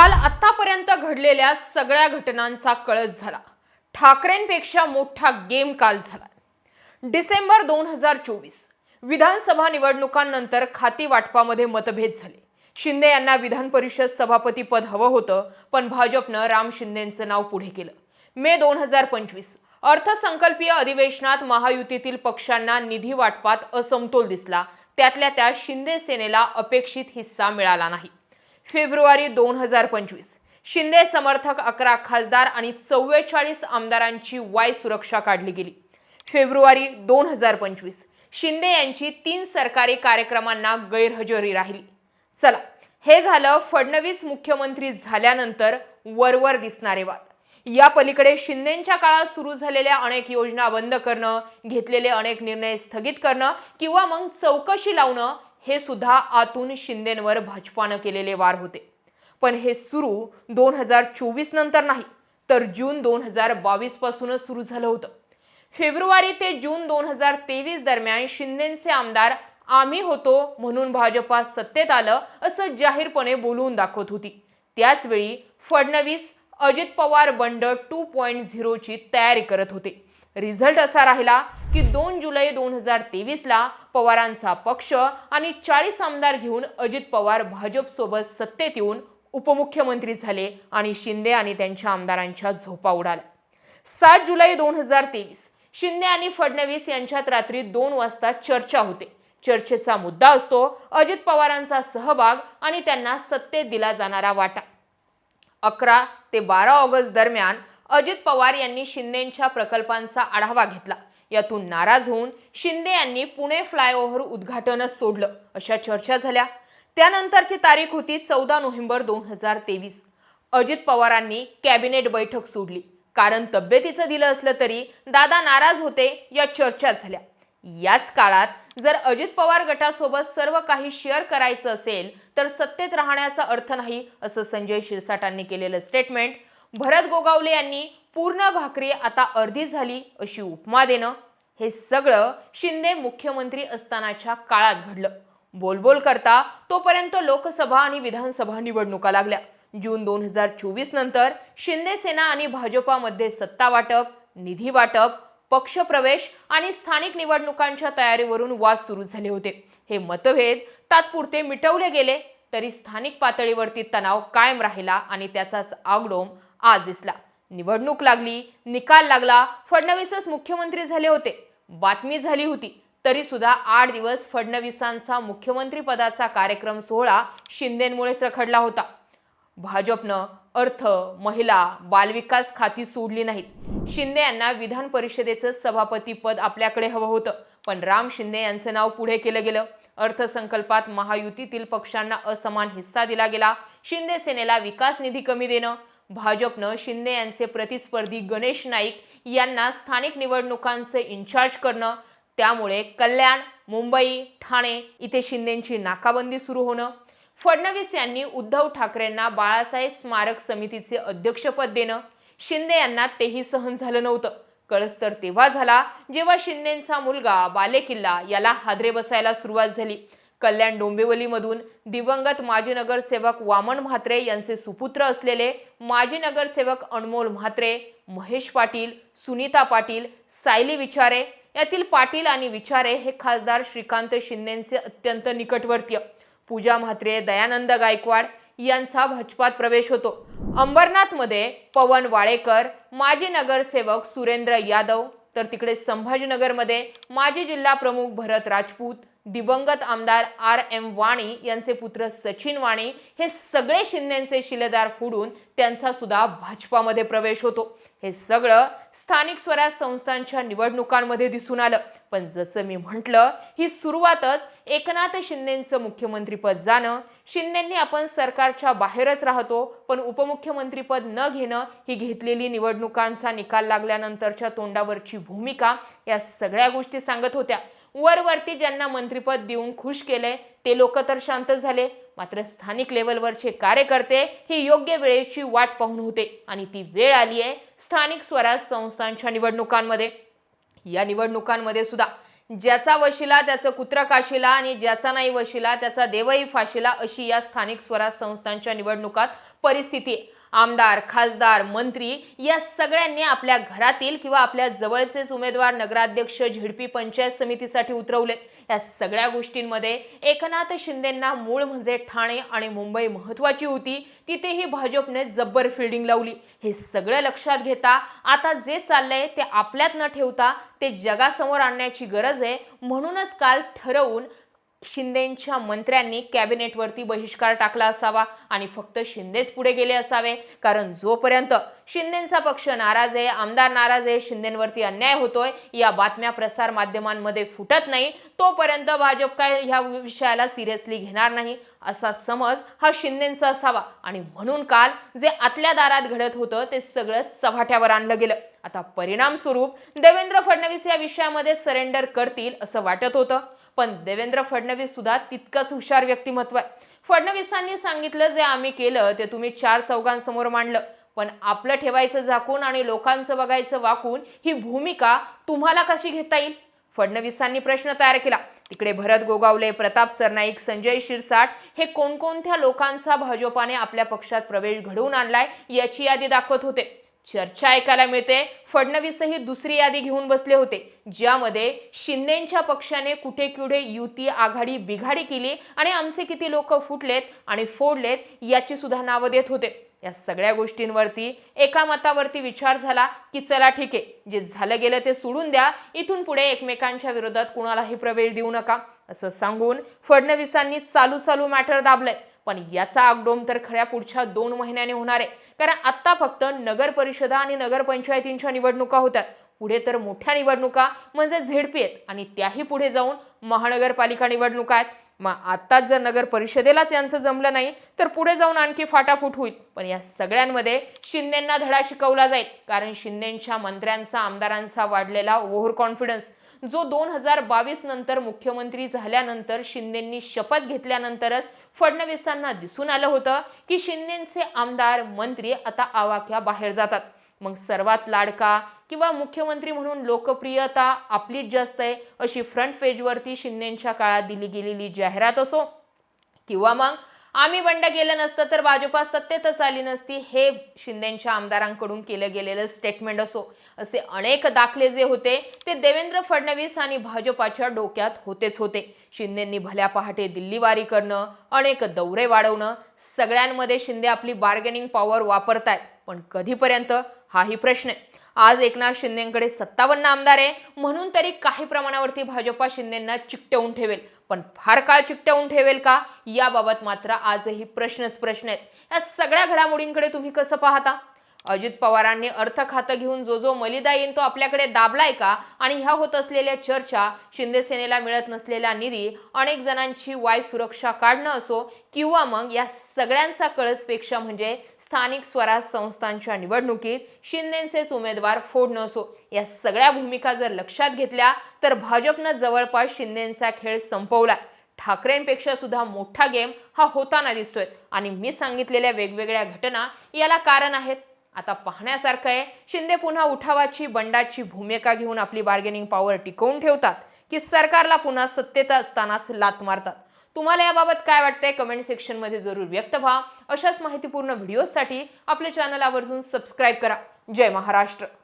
काल आतापर्यंत घडलेल्या सगळ्या घटनांचा कळस झाला. ठाकरेंपेक्षा मोठा गेम काल झाला. डिसेंबर दोन हजार चोवीस विधानसभा निवडणुकांनंतर खाती वाटपामध्ये मतभेद झाले. शिंदे यांना विधान परिषद सभापती पद हवं होतं पण भाजपनं राम शिंदेंचं नाव पुढे केलं. मे दोन हजार पंचवीस अर्थसंकल्पीय अधिवेशनात महायुतीतील पक्षांना निधी वाटपात असमतोल दिसला. त्यातल्या त्या शिंदे सेनेला अपेक्षित हिस्सा मिळाला नाही. फेब्रुवारी दोन हजार पंचवीस. शिंदे समर्थक अकरा खासदार आणि चव्वेचाळीस आमदारांची वाय सुरक्षा काढली गेली. फेब्रुवारी दोन हजार पंचवीस. शिंदे यांची तीन सरकारी कार्यक्रमांना गैरहजेरी राहिली. चला हे झालं फडणवीस मुख्यमंत्री झाल्यानंतर वरवर दिसणारे वाद. या पलीकडे शिंदेच्या काळात सुरू झालेल्या अनेक योजना बंद करणं घेतलेले अनेक निर्णय स्थगित करणं किंवा मग चौकशी लावणं हे सुद्धा आतून शिंदेंवर भाजपानं केलेले वार होते. पण हे सुरू दोन हजार चोवीस नंतर नाही तर जून दोन हजार बावीसपासून सुरू झालं होतं. फेब्रुवारी ते जून दोन हजार तेवीस दरम्यान शिंदेचे आमदार आम्ही होतो म्हणून भाजपा सत्तेत आलं असं जाहीरपणे बोलवून दाखवत होती. त्याचवेळी फडणवीस अजित पवार बंड टू पॉईंट झिरोची तयारी करत होते. रिझल्ट असा राहिला की दोन जुलै दोन हजार तेवीसला पवारांचा पक्ष आणि चाळीस आमदार घेऊन अजित पवार भाजपसोबत सत्तेत येऊन उपमुख्यमंत्री झाले आणि शिंदे आणि त्यांच्या आमदारांच्या झोपा उडाल्या. सात जुलै दोन हजार तेवीस शिंदे आणि फडणवीस यांच्यात रात्री दोन वाजता चर्चा होते. चर्चेचा मुद्दा असतो अजित पवारांचा सहभाग आणि त्यांना सत्तेत दिला जाणारा वाटा. अकरा ते बारा ऑगस्ट दरम्यान अजित पवार यांनी शिंदेच्या प्रकल्पांचा आढावा घेतला. यातून नाराज होऊन शिंदे यांनी पुणे फ्लायओव्हर उद्घाटनच सोडलं अशा चर्चा झाल्या. त्यानंतरची तारीख होती चौदा नोव्हेंबर दोन हजार तेवीस. अजित पवारांनी कॅबिनेट बैठक सोडली. कारण तब्येतीचं दिलं असलं तरी दादा नाराज होते या चर्चा झाल्या. याच काळात जर अजित पवार गटासोबत सर्व काही शेअर करायचं असेल तर सत्तेत राहण्याचा अर्थ नाही असं संजय शिरसाटांनी केलेलं स्टेटमेंट भरत गोगावले यांनी पूर्ण भाकरी आता अर्धी झाली अशी उपमा देणं हे सगळं शिंदे मुख्यमंत्री असतानाच्या काळात घडलं. बोलबोल करता तोपर्यंत लोकसभा आणि विधानसभा निवडणुका लागल्या. जून दोन हजार चोवीस नंतर शिंदे सेना आणि भाजपामध्ये सत्ता वाटप निधी वाटप पक्षप्रवेश आणि स्थानिक निवडणुकांच्या तयारीवरून वाद सुरू झाले होते. हे मतभेद तात्पुरते मिटवले गेले तरी स्थानिक पातळीवरती तणाव कायम राहिला आणि त्याचाच आगडोम आज दिसला. निवडणूक लागली निकाल लागला फडणवीसच मुख्यमंत्री झाले होते. बातमी झाली होती तरी सुद्धा आठ दिवस फडणवीसांचा मुख्यमंत्री पदाचा कार्यक्रम सोहळा शिंदेमुळेच रखडला होता. भाजपनं अर्थ महिला बालविकास खाती सोडली नाहीत. शिंदे यांना विधान परिषदेचं सभापती पद आपल्याकडे हवं होतं पण राम शिंदे यांचं नाव पुढे केलं गेलं. अर्थसंकल्पात महायुतीतील पक्षांना असमान हिस्सा दिला गेला. शिंदे सेनेला विकास निधी कमी देणं भाजपनं शिंदे यांचे प्रतिस्पर्धी गणेश नाईक यांना स्थानिक निवडणुकांचं इन्चार्ज करणं त्यामुळे कल्याण मुंबई ठाणे इथे शिंदेची नाकाबंदी सुरू होणं. फडणवीस यांनी उद्धव ठाकरेंना बाळासाहेब स्मारक समितीचे अध्यक्षपद देणं. शिंदे यांना तेही सहन झालं नव्हतं. कळस तर तेव्हा झाला जेव्हा शिंदेचा मुलगा बालेकिल्ला याला हादरे बसायला सुरुवात झाली. कल्याण डोंबिवलीमधून दिवंगत माजी नगरसेवक वामन म्हात्रे यांचे सुपुत्र असलेले माजी नगरसेवक अनमोल म्हात्रे महेश पाटील सुनीता पाटील सायली विचारे यातील पाटील आणि विचारे हे खासदार श्रीकांत शिंदेचे अत्यंत निकटवर्तीय. पूजा म्हात्रे दयानंद गायकवाड यांचा भाजपात प्रवेश होतो. अंबरनाथमध्ये पवन वाळेकर माजी नगरसेवक सुरेंद्र यादव तर तिकडे संभाजीनगरमध्ये माजी जिल्हा प्रमुख भरत राजपूत दिवंगत आमदार आर एम वाणी यांचे पुत्र सचिन वाणी हे सगळे शिंदेचे शिलेदार फोडून त्यांचा सुद्धा भाजपामध्ये प्रवेश होतो. हे सगळं स्थानिक स्वराज संस्थांच्या निवडणुकांमध्ये दिसून आलं. पण जसं मी म्हटलं ही सुरुवातच एकनाथ शिंदेचं मुख्यमंत्रीपद जाणं शिंदेंनी आपण सरकारच्या बाहेरच राहतो पण उपमुख्यमंत्रीपद न घेणं ही घेतलेली निवडणुकांचा निकाल लागल्यानंतरच्या तोंडावरची भूमिका या सगळ्या गोष्टी सांगत होत्या. वरवरती ज्यांना मंत्रिपद देऊन खुश केले ते लोक तर शांत झाले. मात्र स्थानिक लेवलवरचे कार्यकर्ते ही योग्य वेळेची वाट पाहून होते आणि ती वेळ आली आहे स्थानिक स्वराज संस्थांच्या निवडणुकांमध्ये. या निवडणुकांमध्ये सुद्धा ज्याचा वशिला त्याचं कुत्र काशीला आणि ज्याचा नाही वशिला त्याचा देवही फाशीला अशी या स्थानिक स्वराज संस्थांच्या निवडणुकात परिस्थिती आहे. आमदार खासदार मंत्री या सगळ्यांनी आपल्या घरातील किंवा आपल्या जवळचेच उमेदवार नगराध्यक्ष झिडपी पंचायत समितीसाठी उतरवले. या सगळ्या गोष्टींमध्ये एकनाथ शिंदेंना मूळ म्हणजे ठाणे आणि मुंबई महत्वाची होती. तिथेही भाजपने जब्बर फिल्डिंग लावली. हे सगळं लक्षात घेता आता जे चाललंय ते आपल्यात न ठेवता ते जगासमोर आणण्याची गरज आहे. म्हणूनच काल ठरवून शिंदेंच्या मंत्र्यांनी कॅबिनेटवरती बहिष्कार टाकला असावा आणि फक्त शिंदेच पुढे गेले असावे. कारण जोपर्यंत शिंदेचा पक्ष नाराज आहे आमदार नाराज आहे शिंदेवरती अन्याय होतोय या बातम्या प्रसार माध्यमांमध्ये फुटत नाही तोपर्यंत भाजप काय ह्या विषयाला सिरियसली घेणार नाही असा समज हा शिंदेचा असावा. आणि म्हणून काल जे आतल्या दारात घडत होतं ते सगळं चव्हाट्यावर आणलं गेलं. आता परिणाम स्वरूप देवेंद्र फडणवीस या विषयामध्ये सरेंडर करतील असं वाटत होतं. पण देवेंद्र फडणवीस सुद्धा तितकंच हुशार व्यक्तिमत्व आहे. फडणवीसांनी सांगितलं जे आम्ही केलं ते तुम्ही चार चौघांसमोर मांडलं. पण आपलं ठेवायचं झाकून आणि लोकांचं बघायचं वाकून ही भूमिका तुम्हाला कशी घेता येईल? फडणवीसांनी प्रश्न तयार केला. तिकडे भरत गोगावले प्रताप सरनाईक संजय शिरसाट हे कोणकोणत्या लोकांचा भाजपाने आपल्या पक्षात प्रवेश घडवून आणलाय याची यादी दाखवत होते. चर्चा ऐकायला मिळते. फडणवीसही दुसरी यादी घेऊन बसले होते ज्यामध्ये शिंदेच्या पक्षाने कुठे कुठे युती आघाडी बिघाडी केली आणि आमचे किती लोक फुटलेत आणि फोडलेत याची सुद्धा नावं देत होते. या सगळ्या गोष्टींवरती एका मतावरती विचार झाला की चला ठीक आहे जे झालं गेलं ते सोडून द्या इथून पुढे एकमेकांच्या विरोधात कुणालाही प्रवेश देऊ नका. असं सांगून फडणवीसांनी चालू चालू मॅटर दाबलंय. पण याचा आगडोम तर खऱ्या पुढच्या दोन महिन्याने होणार आहे. कारण आत्ता फक्त नगर परिषदा आणि नगरपंचायतींच्या निवडणुका होतात पुढे तर मोठ्या निवडणुका म्हणजे झेडपी आहेत. आणि त्याही पुढे जाऊन महानगरपालिका निवडणुका आहेत. मग आत्ताच जर नगर परिषदेलाच यांचं जमलं नाही तर पुढे जाऊन आणखी फाटाफूट होईल. पण या सगळ्यांमध्ये शिंदेंना धडा शिकवला जाईल. कारण शिंदेंच्या मंत्र्यांचा आमदारांचा वाढलेला ओव्हर कॉन्फिडन्स जो दोन हजार बावीस नंतर मुख्यमंत्री झाल्यानंतर शिंदेंनी शपथ घेतल्यानंतरच फडणवीसांना दिसून आलं होतं की शिंदेचे आमदार मंत्री आता आवाक्या बाहेर जातात. मग सर्वात लाडका किंवा मुख्यमंत्री म्हणून लोकप्रियता आपलीच जास्त आहे अशी फ्रंट पेजवरती शिंदेच्या काळात दिली गेलेली जाहिरात असो. किंवा मग आम्ही बंड केलं नसतं तर भाजपा सत्तेतच आली नसती हे शिंदेच्या आमदारांकडून केलं गेलेलं स्टेटमेंट असो असे अनेक दाखले जे होते ते देवेंद्र फडणवीस आणि भाजपाच्या डोक्यात होतेच होते. शिंदेंनी भल्या पहाटे दिल्लीवारी करणं अनेक दौरे वाढवणं सगळ्यांमध्ये शिंदे आपली बार्गेनिंग पॉवर वापरतायत. पण कधीपर्यंत? हाही प्रश्न आहे. आज एकनाथ शिंदेकडे सत्तावन्न आमदार आहे. म्हणून तरी काही प्रमाणावरती भाजपा शिंदेंना चिकटवून ठेवेल. पण फार काळ चिकटवून ठेवेल का? याबाबत मात्र आजही प्रश्नच प्रश्न आहेत. या सगळ्या घडामोडींकडे तुम्ही कसं पाहता? अजित पवारांनी अर्थ खातं घेऊन जो जो मलिदा येईन तो आपल्याकडे दाबलाय का? आणि ह्या होत असलेल्या चर्चा शिंदेसेनेला मिळत नसलेला निधी अनेक जणांची वाय सुरक्षा काढणं असो किंवा मग या सगळ्यांचा कळसपेक्षा म्हणजे स्थानिक स्वराज संस्थांच्या निवडणुकीत शिंदेचेच उमेदवार फोडणं असो. या सगळ्या भूमिका जर लक्षात घेतल्या तर भाजपनं जवळपास शिंदेचा खेळ संपवलाय. ठाकरेंपेक्षा सुद्धा मोठा गेम हा होताना दिसतोय. आणि मी सांगितलेल्या वेगवेगळ्या घटना याला कारण आहेत आता पाहण्यासारखं आहे शिंदे पुन्हा उठावाची बंडाची भूमिका घेऊन आपली बार्गेनिंग पॉवर टिकवून ठेवतात की सरकारला पुन्हा सत्तेत असतानाच लात मारतात. तुम्हाला याबाबत काय वाटतंय? कमेंट सेक्शनमध्ये जरूर व्यक्त व्हा. अशाच माहितीपूर्ण व्हिडिओसाठी आपले चॅनल आवर्जून सबस्क्राईब करा. जय महाराष्ट्र!